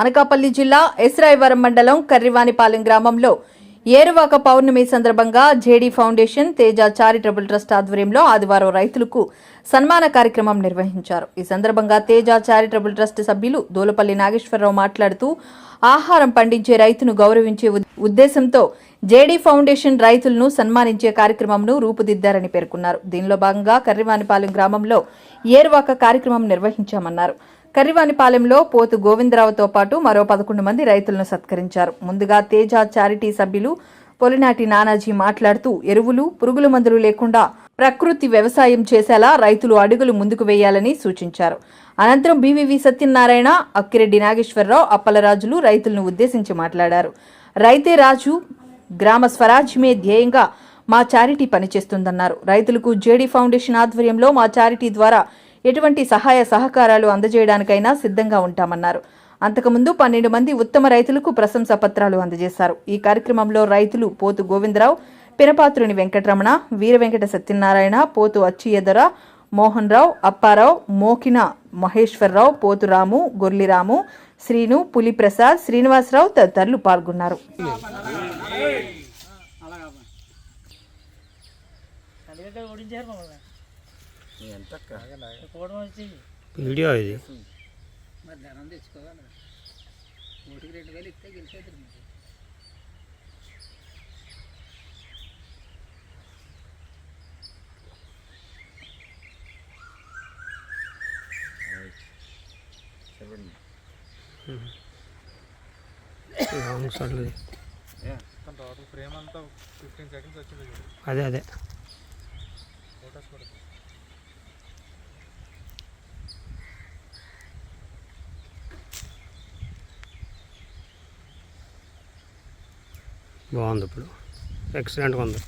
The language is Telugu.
Anakapalli జిల్లా ఎస్రాయవరం మండలం కర్రివానిపాలెం గ్రామంలో ఏరువాక పౌర్ణమి సందర్భంగా JD foundation Teja charitable trust ఆధ్వర్యంలో ఆదివారం రైతులకు సన్మాన కార్యక్రమం నిర్వహించారు. ఈ సందర్భంగా తేజ చారిటబుల్ ట్రస్ట్ సభ్యులు దూలపల్లి నాగేశ్వరరావు మాట్లాడుతూ ఆహారం పండించే రైతును గౌరవించే ఉద్దేశంతో జేడీ ఫౌండేషన్ రైతులను సన్మానించే కార్యక్రమంను రూపుదిద్దారని పేర్కొన్నారు. దీనిలో భాగంగా కర్రివానిపాలెం గ్రామంలో ఏరువాక కార్యక్రమం నిర్వహించామన్నారు. కర్రివానిపాలెంలో పోతు గోవిందరావుతో పాటు మరో పదకొండు మంది రైతులను సత్కరించారు. ముందుగా తేజ చారిటీ సభ్యులు పొలినాటి నానాజీ మాట్లాడుతూ ఎరువులు పురుగుల మందులు లేకుండా ప్రకృతి వ్యవసాయం చేసేలా రైతులు అడుగులు ముందుకు వేయాలని సూచించారు. అనంతరం బీవీవి సత్యనారాయణ అక్కిరెడ్డి నాగేశ్వరరావు అప్పలరాజులు రైతులను ఉద్దేశించి మాట్లాడారు. రైతే రాజు గ్రామ స్వరాజ్యమే ధ్యేయంగా మా చారిటీ పనిచేస్తుందన్నారు. రైతులకు జేడీ ఫౌండేషన్ ఆధ్వర్యంలో మా చారిటీ ద్వారా ఎటువంటి సహాయ సహకారాలు అందజేయడానికైనా సిద్ధంగా ఉంటామన్నారు. అంతకుముందు పన్నెండు మంది ఉత్తమ రైతులకు ప్రశంసా పత్రాలు అందజేశారు. ఈ కార్యక్రమంలో రైతులు పోతు గోవిందరావు పినపాత్రుని వెంకటరమణ వీర వెంకట సత్యనారాయణ పోతు అచ్చియదర మోహన్ రావు అప్పారావు మోకిన మహేశ్వరరావు పోతురాము గొర్లిరాము శ్రీను పులిప్రసాద్ శ్రీనివాసరావు తదితరులు పాల్గొన్నారు. వీడియో ఇది. లాంగ్ షాట్లు ఇది. టోటల్ ఫ్రేమ్ అంతా ఫిఫ్టీన్ సెకండ్స్ వచ్చింది చూడు. అదే అదే ఫోటోస్ కూడా బాగుంది ఇప్పుడు. ఎక్సలెంట్గా ఉంది.